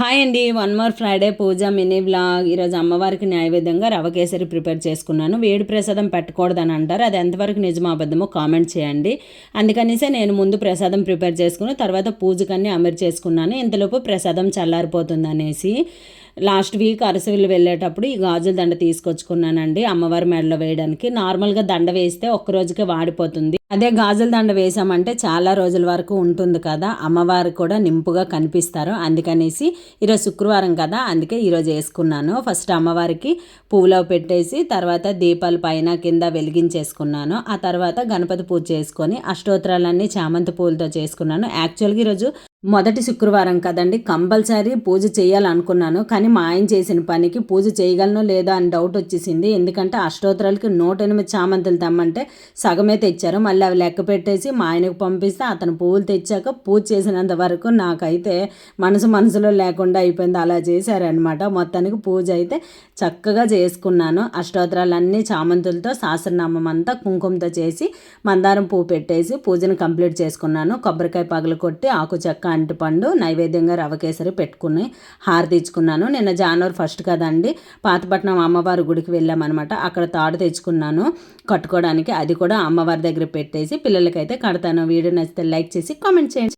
Hi అండి. One more Friday puja mini blog ఈరోజు అమ్మవారికి నైవేద్యంగా రవ కేసరి ప్రిపేర్ చేసుకున్నాను. వేడి ప్రసాదం పెట్టకూడదని అంటారు. అది ఎంతవరకు నిజమో అబద్ధమో కామెంట్ చేయండి. అందుకనిసే నేను ముందు ప్రసాదం ప్రిపేర్ చేసుకుని తర్వాత పూజకన్నీ అమరు చేసుకున్నాను. ఇంతలోపు ప్రసాదం చల్లారిపోతుంది అనేసి లాస్ట్ వీక్ అరసవిల్లు వెళ్ళేటప్పుడు ఈ గాజుల దండ తీసుకొచ్చుకున్నానండి అమ్మవారి మెడలో వేయడానికి. నార్మల్గా దండ వేస్తే ఒక్కరోజుకే వాడిపోతుంది. అదే గాజుల దండ వేసామంటే చాలా రోజుల వరకు ఉంటుంది కదా. అమ్మవారు కూడా నింపుగా కనిపిస్తారు. అందుకనేసి ఈరోజు శుక్రవారం కదా. అందుకే ఈరోజు వేసుకున్నాను. ఫస్ట్ అమ్మవారికి పువ్వులో పెట్టేసి తర్వాత దీపాల పైన కింద వెలిగించేసుకున్నాను. ఆ తర్వాత గణపతి పూజ చేసుకొని అష్టోత్తరాలన్నీ చామంతి పూలతో చేసుకున్నాను. యాక్చువల్గా ఈరోజు మొదటి శుక్రవారం కదండి. కంపల్సరీ పూజ చేయాలనుకున్నాను. కానీ మా ఆయన చేసిన పనికి పూజ చేయగలను లేదా అని డౌట్ వచ్చేసింది. ఎందుకంటే అష్టోత్తరాలకి నూట ఎనిమిది చామంతులు తెమ్మంటే సగమే తెచ్చారు. మళ్ళీ అవి లెక్క పెట్టేసి మా ఆయనకు పంపిస్తే అతను పువ్వులు తెచ్చాక పూజ చేసినంత వరకు నాకైతే మనసు మనసులో లేకుండా అయిపోయింది. అలా చేశారనమాట మొత్తానికి పూజ అయితే చక్కగా చేసుకున్నాను. అష్టోత్తరాలన్నీ చామంతులతో సహస్రనామం అంతా కుంకుమతో చేసి మందారం పువ్వు పెట్టేసి పూజను కంప్లీట్ చేసుకున్నాను. కొబ్బరికాయ పగలు కొట్టి ఆకు చెక్క అంటిపండు నైవేద్యంగా రవ కేసరి పెట్టుకుని హారతిచ్చుకున్నాను నిన్న జానవరి ఫస్ట్ కదండి పాతపట్నం అమ్మవారి గుడికి వెళ్ళామన్నమాట. అక్కడ తాడు తెచ్చుకున్నాను. కట్టుకోవడానికి అది కూడా అమ్మవారి దగ్గర పెట్టేసి పిల్లలకైతే కడతాను వీడియో నచ్చితే లైక్ చేసి కామెంట్ చేయండి.